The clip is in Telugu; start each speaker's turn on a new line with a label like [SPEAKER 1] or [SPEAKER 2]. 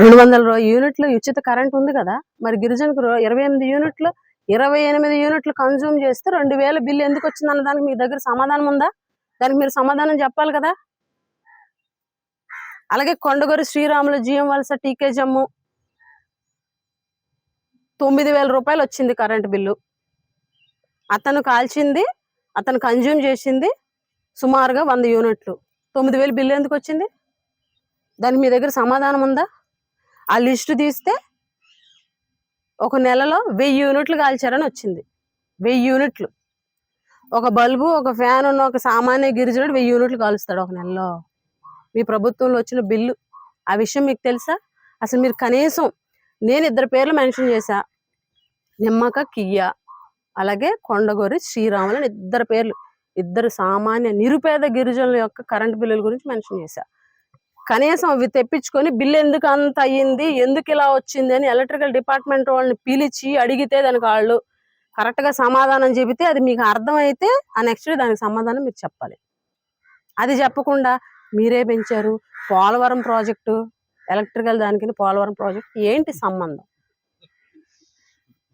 [SPEAKER 1] రెండు వందల యూనిట్లు ఉచిత కరెంట్ ఉంది కదా. మరి గిరిజనకు ఇరవై ఎనిమిది యూనిట్లు ఇరవై ఎనిమిది యూనిట్లు కన్జ్యూమ్ చేస్తే రెండు వేల బిల్లు ఎందుకు వచ్చిందన్న దానికి మీ దగ్గర సమాధానం ఉందా? దానికి మీరు సమాధానం చెప్పాలి కదా. అలాగే కొండగూరు శ్రీరాములు జిఎం వలస టీకే జమ్ము తొమ్మిది వేల రూపాయలు వచ్చింది కరెంట్ బిల్లు. అతను కాల్చింది అతను కన్జ్యూమ్ చేసింది సుమారుగా వంద యూనిట్లు. తొమ్మిది వేలు బిల్లు ఎందుకు వచ్చింది? దానికి మీ దగ్గర సమాధానం ఉందా? ఆ లిస్టు తీస్తే ఒక నెలలో వెయ్యి యూనిట్లు కాల్చారని వచ్చింది. వెయ్యి యూనిట్లు. ఒక బల్బు ఒక ఫ్యాన్ ఉన్న ఒక సామాన్య గిరిజనుడు వెయ్యి యూనిట్లు కాలుస్తాడు ఒక నెలలో. మీ ప్రభుత్వంలో వచ్చిన బిల్లు. ఆ విషయం మీకు తెలుసా? అసలు మీరు కనీసం నేను ఇద్దరు పేర్లు మెన్షన్ చేశా. నిమ్మక కియ్య అలాగే కొండగోరి శ్రీరాములు అని ఇద్దరు పేర్లు. ఇద్దరు సామాన్య నిరుపేద గిరిజనుల యొక్క కరెంట్ బిల్లుల గురించి మెన్షన్ చేశా. కనీసం అవి తెప్పించుకొని బిల్లు ఎందుకు అంత అయ్యింది? ఎందుకు ఇలా వచ్చింది? అని ఎలక్ట్రికల్ డిపార్ట్మెంట్ వాళ్ళని పిలిచి అడిగితే దానికి వాళ్ళు కరెక్ట్గా సమాధానం చెబితే అది మీకు అర్థమైతే ఆ నెక్స్ట్ డే దానికి సమాధానం మీరు చెప్పాలి. అది చెప్పకుండా మీరే పెంచారు. పోలవరం ప్రాజెక్టు ఎలక్ట్రికల్ దానికి పోలవరం ప్రాజెక్ట్ ఏంటి సంబంధం?